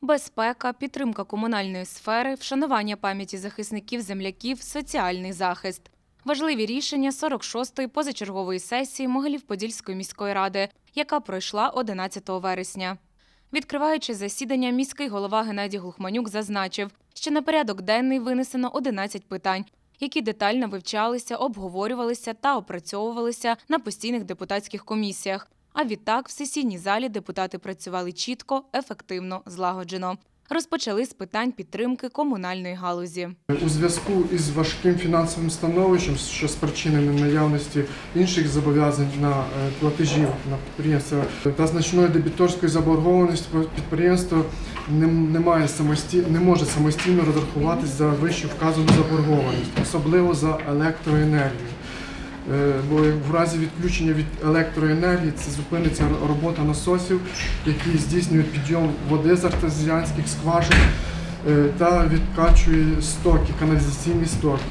Безпека, підтримка комунальної сфери, вшанування пам'яті захисників земляків, соціальний захист. Важливі рішення 46-ї позачергової сесії Могилів-Подільської міської ради, яка пройшла 11 вересня. Відкриваючи засідання, міський голова Геннадій Глухманюк зазначив, що на порядок денний винесено 11 питань, які детально вивчалися, обговорювалися та опрацьовувалися на постійних депутатських комісіях. А відтак в сесійній залі депутати працювали чітко, ефективно, злагоджено. Розпочали з питань підтримки комунальної галузі. У зв'язку із важким фінансовим становищем, що спричинене наявності інших зобов'язань на е, платежів на підприємства та значної дебіторської заборгованості, підприємство не, має самості, не може самостійно розрахуватись за вищу вказану заборгованість, особливо за електроенергію. Е, Бо в разі відключення від електроенергії це зупиниться робота насосів, які здійснюють підйом води з артезіанських скважин е, та відкачує стоки, каналізаційні стоки.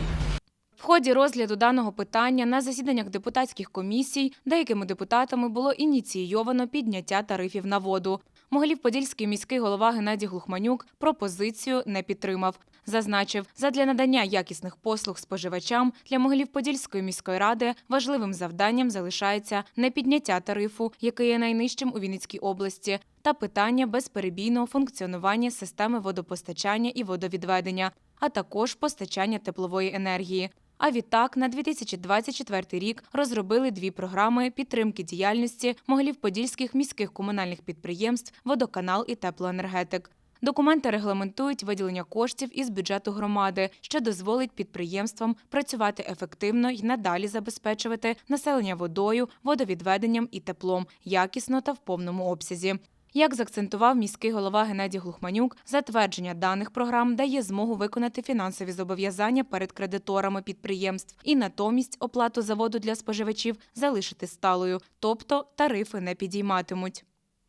Ході розгляду даного питання на засіданнях депутатських комісій деякими депутатами було ініційовано підняття тарифів на воду. Могилів-Подільський міський голова Геннадій Глухманюк пропозицію не підтримав. Зазначив, задля надання якісних послуг споживачам для Могилів-Подільської міської ради важливим завданням залишається не підняття тарифу, який є найнижчим у Вінницькій області, та питання безперебійного функціонування системи водопостачання і водовідведення, а також постачання теплової енергії. А відтак на 2024 рік розробили дві програми підтримки діяльності Могилів-Подільських міських комунальних підприємств Водоканал і Теплоенергетик. Документи регламентують виділення коштів із бюджету громади, що дозволить підприємствам працювати ефективно і надалі забезпечувати населення водою, водовідведенням і теплом якісно та в повному обсязі. Як заакцентував міський голова Геннадій Глухманюк, затвердження даних програм дає змогу виконати фінансові зобов'язання перед кредиторами підприємств і натомість оплату за воду для споживачів залишити сталою, тобто тарифи не підійматимуть.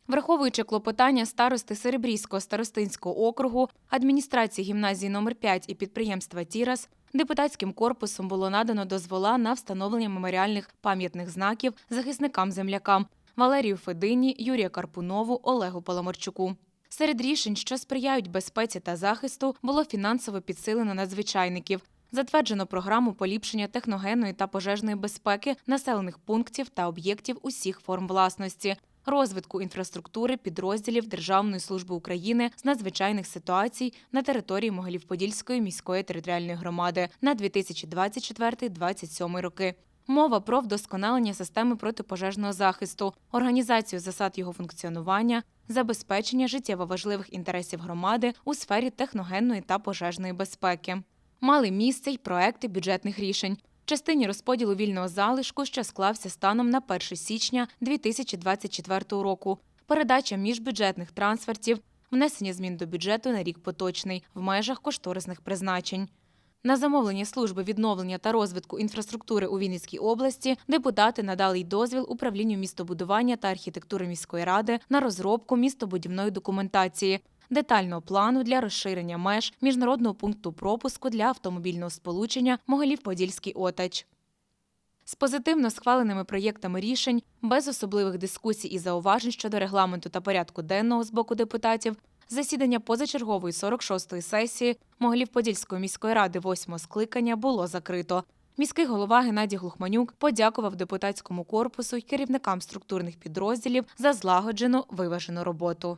Враховуючи клопотання старости Серебрійського старостинського округу, адміністрації гімназії номер 5 і підприємства Тірас, депутатським корпусом було надано дозвола на встановлення меморіальних пам'ятних знаків захисникам-землякам Валерію Федині, Юрія Карпунову, Олегу Паламарчуку. Серед рішень, що сприяють безпеці та захисту, було фінансово підсилено надзвичайників. Затверджено програму поліпшення техногенної та пожежної безпеки населених пунктів та об'єктів усіх форм власності, розвитку інфраструктури підрозділів Державної служби України з надзвичайних ситуацій на території Могилів-Подільської міської територіальної громади на 2024-2027 роки. Мова про вдосконалення системи протипожежного захисту, організацію засад його функціонування, забезпечення життєво важливих інтересів громади у сфері техногенної та пожежної безпеки. Мали місце й проекти бюджетних рішень. Частині розподілу вільного залишку, що склався станом на 1 січня 2024 року, передача міжбюджетних трансфертів, внесення змін до бюджету на рік поточний в межах кошторисних призначень. На замовлення служби відновлення та розвитку інфраструктури у Вінницькій області депутати надали й дозвіл управлінню містобудування та архітектури міської ради на розробку містобудівної документації, детального плану для розширення меж міжнародного пункту пропуску для автомобільного сполучення Могилів-Подільський Отач. З позитивно схваленими проєктами рішень, без особливих дискусій і зауважень щодо регламенту та порядку денного з боку депутатів, засідання позачергової 46-ї сесії Могилів-Подільської міської ради 8-го скликання було закрито. Міський голова Геннадій Глухманюк подякував депутатському корпусу й керівникам структурних підрозділів за злагоджену виважену роботу.